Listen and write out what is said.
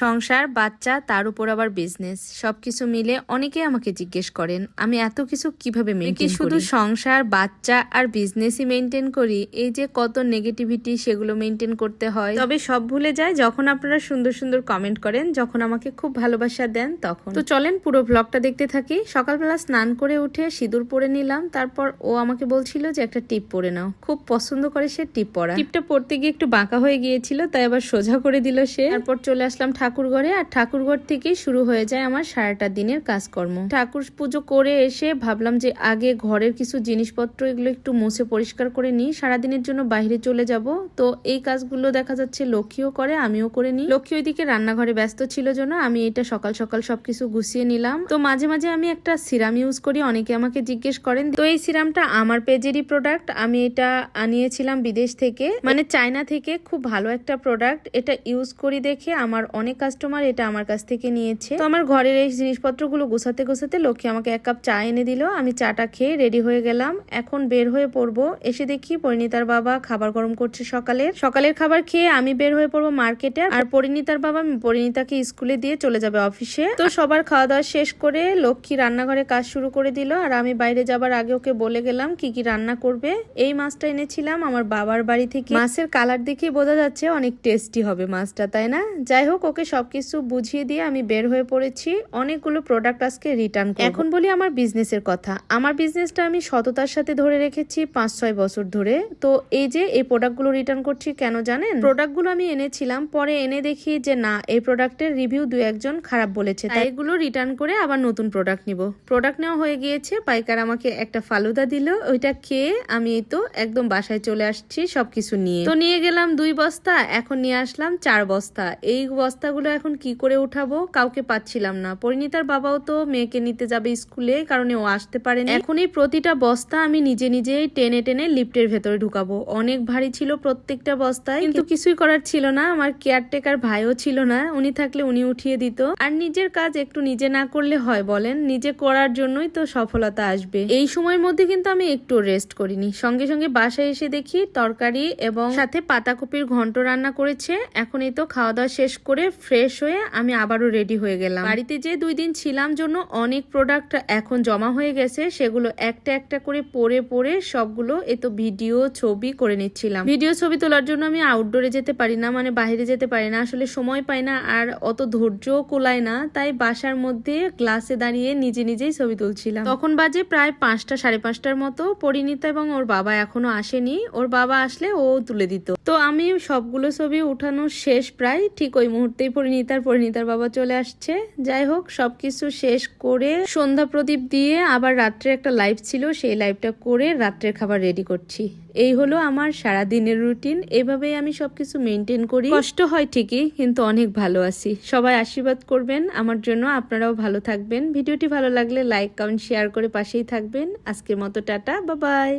সংসার বাচ্চা তার উপর আবার বিজনেস সবকিছু মিলে অনেকে আমাকে জিজ্ঞেস করেন আমি এত কিছু কীভাবে মেনটেন শুধু সংসার বাচ্চা আর বিজনেসই মেনটেন করি এই যে কত নেগেটিভিটি সেগুলো মেনটেন করতে হয়। তবে সব ভুলে যায় যখন আপনারা সুন্দর সুন্দর কমেন্ট করেন যখন আমাকে খুব ভালোবাসা দেন তখন। তো চলেন পুরো ব্লগটা দেখতে থাকি। সকালবেলা স্নান করে উঠে সিঁদুর পরে নিলাম তারপর ও আমাকে বলছিল যে একটা টিপ পরে নাও। খুব পছন্দ করে সে টিপ পরা। টিপটা পরতে গিয়ে একটু বাঁকা হয়ে গিয়েছিল তাই আবার সোজা করে দিল সে। তারপর চলে আসলাম ঠাকুর ঘরে আর ঠাকুর ঘর থেকেই শুরু হয়ে যায় আমার সারাটা দিনের কাজকর্ম। ঠাকুর পুজো করে এসে ভাবলাম যে আগে ঘরের কিছু জিনিসপত্র এগুলো একটু মুছে পরিষ্কার করে নিই, সারাদিনের জন্য বাইরে চলে যাব। তো এই কাজগুলো দেখা যাচ্ছে লক্ষ্মীও করে, আমিও করে নিই। লক্ষ্মী ওইদিকে রান্নাঘরে ব্যস্ত ছিল জন্য আমি এটা সকাল সকাল সবকিছু গুছিয়ে নিলাম। তো মাঝে মাঝে আমি একটা সিরাম ইউজ করি, অনেকে আমাকে জিজ্ঞেস করেন, তো এই সিরামটা আমার পেজেরই প্রোডাক্ট আমি এটা আনিয়েছিলাম বিদেশ থেকে। মানে চায়না থেকে খুব ভালো একটা প্রোডাক্ট এটা ইউজ করি দেখে আমার অনেক কাস্টমার এটা আমার কাছ থেকে নিয়েছে। তো আমার ঘরের এই জিনিসপত্রগুলো গোছাতে গোছাতে লক্ষ্মী আমাকে এক কাপ চা এনে দিল। আমি চাটা খেয়ে রেডি হয়ে গেলাম। এখন বের হয়ে পড়ব। এসে দেখি পরিণীতার বাবা খাবার গরম করছে সকালের। সকালের খাবার খেয়ে আমি বের হয়ে পড়ব মার্কেটে আর পরিণীতার বাবা পরিণীতাকে স্কুলে দিয়ে চলে যাবে অফিসে তো সবার খাওয়া দাওয়া শেষ করে লক্ষ্মী রান্নাঘরে কাজ শুরু করে দিল। আর আমি বাইরে যাবার আগে ওকে বলে গেলাম কি কি রান্না করবে। এই মাছটা এনেছিলাম আমার বাবার বাড়ি থেকে। মাছের কালার দেখে বোঝা যাচ্ছে অনেক টেস্টি হবে মাছটা, তাই না? যাই হোক, ওকে সবকিছু বুঝিয়ে দিয়ে আমি বের হয়ে পড়েছি। অনেকগুলো প্রোডাক্ট আজকে রিটার্ন এখন বলি আমার বিজনেসের কথা। আমার বিজনেসটা আমি সততার সাথে ধরে রেখেছি পাঁচ ছয় বছর ধরে। তো এই যে এই প্রোডাক্টগুলো রিটার্ন করছি কেন জানেন? প্রোডাক্টগুলো আমি এনেছিলাম, পরে এনে দেখি যে না, এই প্রোডাক্টের রিভিউ দু একজন খারাপ বলেছে। তাই এগুলো রিটার্ন করে আবার নতুন প্রোডাক্ট নিব। প্রোডাক্ট নেওয়া হয়ে গিয়েছে, পাইকার আমাকে একটা ফালুদা দিল। ওইটা খেয়ে আমি তো একদম বাসায় চলে আসছি সবকিছু নিয়ে। তো নিয়ে গেলাম দুই বস্তা, এখন নিয়ে আসলাম চার বস্তা। এই বস্তাগুলো এখন কি করে উঠাবো? কাউকে পাচ্ছিলাম না। পরিণীতার বাবাও তো মেয়েকে নিতে যাবে স্কুলে কারণে ও আসতে পারেনি। এখন এই প্রতিটা বস্তা আমি নিজে নিজেই টেনে টেনে লিফটের ভেতরে ঢুকাবো। অনেক ভারী ছিল প্রত্যেকটা বস্তায়। কিন্তু কিছুই করার ছিল না। আমার কেয়ারটেকার ভাইও ছিল না। উনি থাকলে উনি উঠিয়ে দিত। আর নিজের কাজ একটু নিজে না করলে হয় বলেন। নিজে করার জন্যই তো সফলতা আসবে। এই সময়ের মধ্যে কিন্তু আমি একটু রেস্ট করিনি। সঙ্গে সঙ্গে বাসায় এসে দেখি তরকারি এবং সাথে পাতাকপির ঘন্ট রান্না করেছে। এখন এই তো খাওয়া দাওয়া শেষ করে ফ্রেশ হয়ে আমি আবারও রেডি হয়ে গেলাম। বাড়িতে যে দুই দিন ছিলাম জন্য অনেক প্রোডাক্ট এখন জমা হয়ে গেছে, সেগুলো একটা একটা করে পরে পরে সবগুলো এ তো ভিডিও ছবি করে নিচ্ছিলাম। ভিডিও ছবি তোলার জন্য আমি আউটডোরে যেতে পারি না মানে বাইরে যেতে পারি না, আসলে সময় পাই না আর অত ধৈর্যও কোলায় না, তাই বাসার মধ্যে গ্লাসে দাঁড়িয়ে নিজে নিজেই ছবি তুলছিলাম। তখন বাজে প্রায় পাঁচটা, সাড়ে পাঁচটার মতো। পরিণীতা এবং ওর বাবা এখনও আসেনি, ওর বাবা আসলে ও তুলে দিত। তো আমি সবগুলো ছবি উঠানো শেষ প্রায় ঠিক ওই মুহূর্তেই পরিণীতার পরিণীতার বাবা চলে আসছে। যাই হোক সব কিছু শেষ করে সন্ধ্যা প্রদীপ দিয়ে আবার রাত্রে একটা লাইভ ছিল, সেই লাইভটা করে রাত্রের খাবার রেডি করছি। এই হলো আমার সারা দিনের রুটিন এভাবেই আমি সবকিছু মেনটেন করি। কষ্ট হয় ঠিকই, কিন্তু অনেক ভালো আছি। সবাই আশীর্বাদ করবেন আমার জন্য। আপনারাও ভালো থাকবেন। ভিডিওটি ভালো লাগলে লাইক কমেন্ট শেয়ার করে পাশেই থাকবেন। আজকের মতো টাটা বাবাই